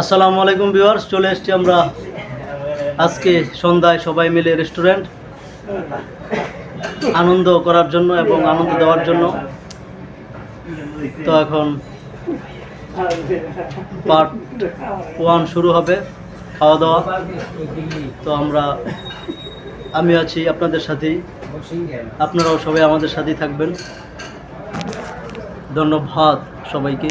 আসসালামু আলাইকুম ভিউয়ার্স, চলে এসেছি আমরা আজকে সন্ধ্যায় সবাই মিলে রেস্টুরেন্ট। আনন্দ করার জন্য এবং আনন্দ দেওয়ার জন্য। তো এখন পার্ট ওয়ান শুরু হবে, খাওয়া দাওয়া। তো আমরা, আমি আছি আপনাদের সাথেই। আপনারাও সবাই আমাদের সাথেই থাকবেন। ধন্যবাদ সবাইকে।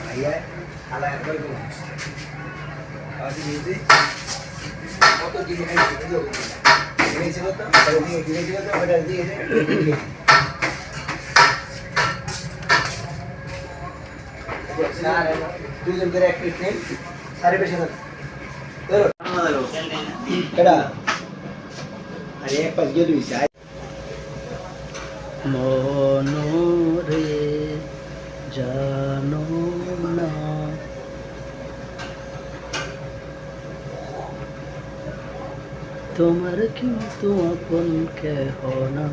ভাইয়া খালা একবার কত দিন কিনেছিল তো কিনেছিল তো ওটা দিয়ে দুজন করে এক প্লেট নেন সাড়ে বেশি কেডা আরে এক পাঁচ গিয়ে দিয়েছি মনরে জানো না তোমার কিন্তু আপন কেহ না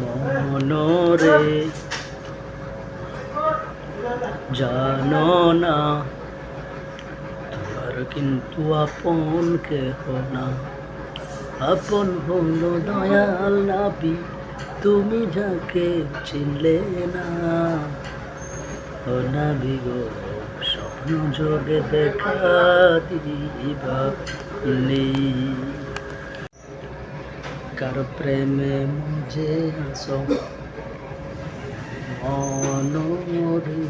মনরে জানো না তোমার কিন্তু আপন কেহ না আপন হলো দয়াল নাবি, তুমি যাকে চিনলে না। ও নাবি গো, স্বপ্ন যোগে দেখা দিবা নেই কার প্রেমে মুঝে আসো মনোরে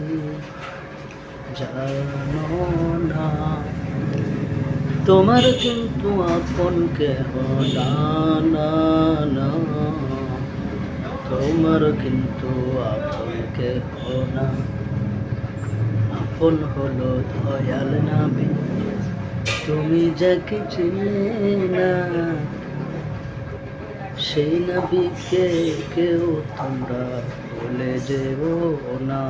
জানো না। তোমার কিন্তু আপন কেহ না না তোমার কিন্তু আপন কেহ না। আপন হলো দয়াল নাবি তুমি যাকে চিনে না? সেই নাবিকে কেউ তোমরা বলে যেও না।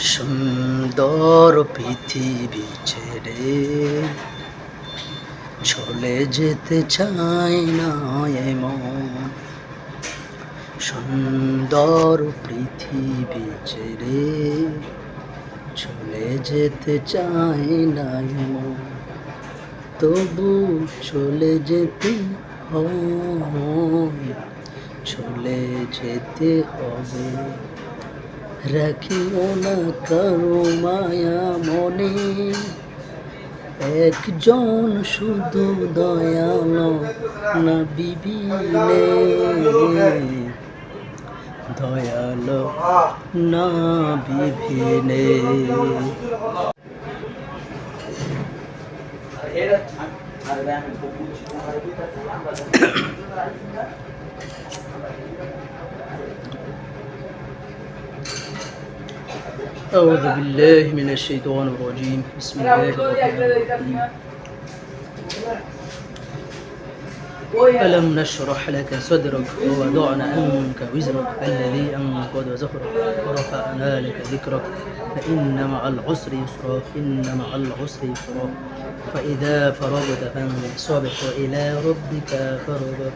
সুন্দর পৃথিবী ছেড়ে চলে যেতে চাই না এমন। সুন্দর পৃথিবী ছেড়ে চলে যেতে চাই না এমন। তবু চলে যেতে হয় চলে যেতে হবে। রাখিও না মায়া মনে। একজন শুধু দয়াল না বিবিনে দয়াল না বিভিনে أعوذ بالله من الشيطان الرجيم. بسم الله الرحمن الرحيم. ألم نشرح لك صدرك ووضعنا عنك وزرك الذي أنقض ظهرك ورفعنا لك ذكرك. فإن مع العسر يسرا إن مع العسر يسرا. فإذا فرغت فانصب وإلى ربك فارغب.